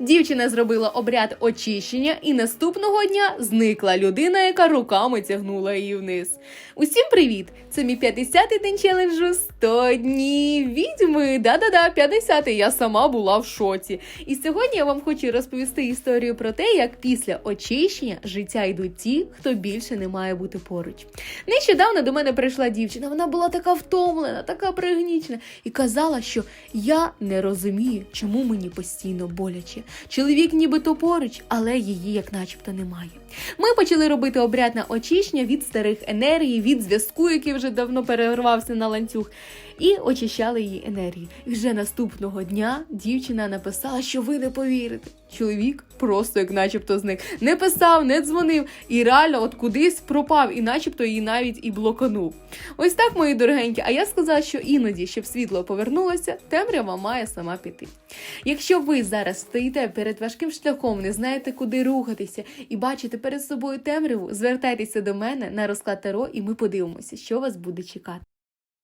Дівчина зробила обряд очищення, і наступного дня зникла людина, яка руками тягнула її вниз. Усім привіт! Це мій 50-й день челенджу 100 днів відьми. Да-да-да, 50-й. Я сама була в шоці. І сьогодні я вам хочу розповісти історію про те, як після очищення життя йдуть ті, хто більше не має бути поруч. Нещодавно до мене прийшла дівчина. Вона була така втомлена, така пригнічена, і казала, що я не розумію, чому мені постійно боляче. Чоловік нібито поруч, але її як начебто немає. Ми почали робити обряд на очищення від старих енергій, від зв'язку, який вже давно перервався на ланцюг, і очищали її енергію. І вже наступного дня дівчина написала, що ви не повірите. Чоловік просто як начебто зник. Не писав, не дзвонив і реально от кудись пропав, і начебто її навіть і блоканув. Ось так, мої дорогенькі. А я сказала, що іноді, щоб світло повернулося, темрява має сама піти. Якщо ви зараз стоїте перед важким шляхом, не знаєте, куди рухатися, і бачите перед собою темряву, звертайтеся до мене на розклад Таро, і ми подивимося, що вас буде чекати.